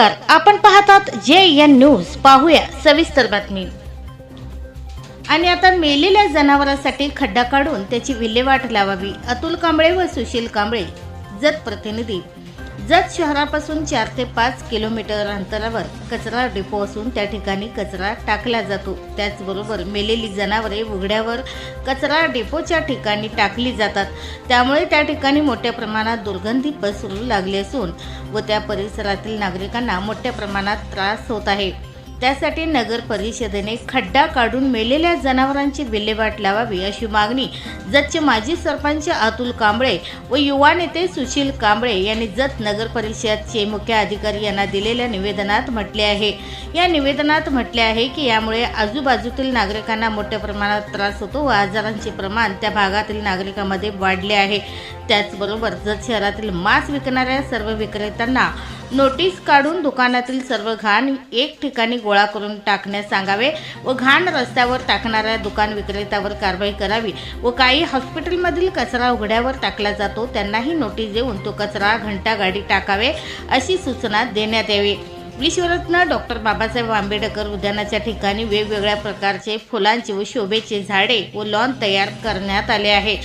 नमस्कार आपण पाहतात जे एन न्यूज. पाहूया सविस्तर बातमी. आणि आता मेलेल्या जनावरांसाठी खड्डा काढून त्याची विल्हेवाट लावावी. अतुल कांबळे व सुशील कांबळे जत प्रतिनिधी. जत शहरापासून चार ते पाच किलोमीटर अंतरावर कचरा डिपो असून त्या ठिकाणी कचरा टाकला जातो. त्याचबरोबर मेलेली जनावरे उघड्यावर कचरा डिपोच्या ठिकाणी टाकली जातात. त्यामुळे त्या ठिकाणी मोठ्या प्रमाणात दुर्गंधी पसरू लागली असून व त्या परिसरातील नागरिकांना मोठ्या प्रमाणात त्रास होत आहे. त्यासाठी नगर परिषदेने खड्डा काढून मेलेल्या जनावरांची विल्हेवाट लावावी अशी मागणी जतचे माजी सरपंच अतुल कांबळे व युवा नेते सुशील कांबळे यांनी जत नगर परिषदचे मुख्य अधिकारी यांना दिलेल्या निवेदनात म्हटले आहे. या निवेदनात म्हटले आहे की यामुळे आजूबाजूतील नागरिकांना मोठ्या प्रमाणात त्रास होतो व आजारांचे प्रमाण त्या भागातील नागरिकांमध्ये वाढले आहे. त्याचबरोबर जत शहरातील मांस विकणाऱ्या सर्व विक्रेत्यांना नोटीस काढून दुकानातील सर्व घाण एक ठिकाणी गोळा करून टाकण्यास सांगावे व घाण रस्त्यावर टाकणाऱ्या दुकान विक्रेत्यावर कारवाई करावी व काही हॉस्पिटलमधील कचरा उघड्यावर टाकला जातो त्यांनाही नोटीस देऊन तो कचरा घंटा गाडी टाकावे अशी सूचना देण्यात यावी. विश्वरत्न डॉक्टर बाबासाहेब आंबेडकर उद्यानाच्या ठिकाणी वेगवेगळ्या प्रकारचे फुलांचे व शोभेचे झाडे व लॉन तयार करण्यात आले आहे.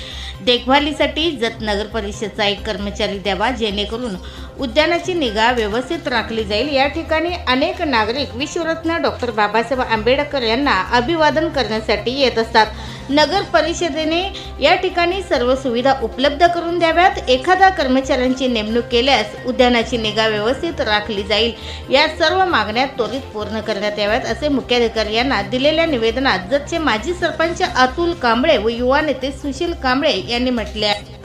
देखभालीसाठी जत नगर परिषदचा एक कर्मचारी द्यावा जेणेकरून उद्यानाची निगा व्यवस्थित राखली जाईल. या ठिकाणी अनेक नागरिक विश्वरत्न डॉक्टर बाबासाहेब आंबेडकर यांना अभिवादन करण्यासाठी येत असतात. नगर परिषदेने या ठिकाणी सर्व सुविधा उपलब्ध करून द्याव्यात. एखादा कर्मचाऱ्यांची नेमणूक केल्यास उद्यानाची निगा व्यवस्थित राखली जाईल. या सर्व मागण्या त्वरित पूर्ण करण्यात याव्यात असे मुख्याधिकारी यांना दिलेल्या निवेदनात जतचे माजी सरपंच अतुल कांबळे व युवा नेते सुशील कांबळे यांनी म्हटले आहे.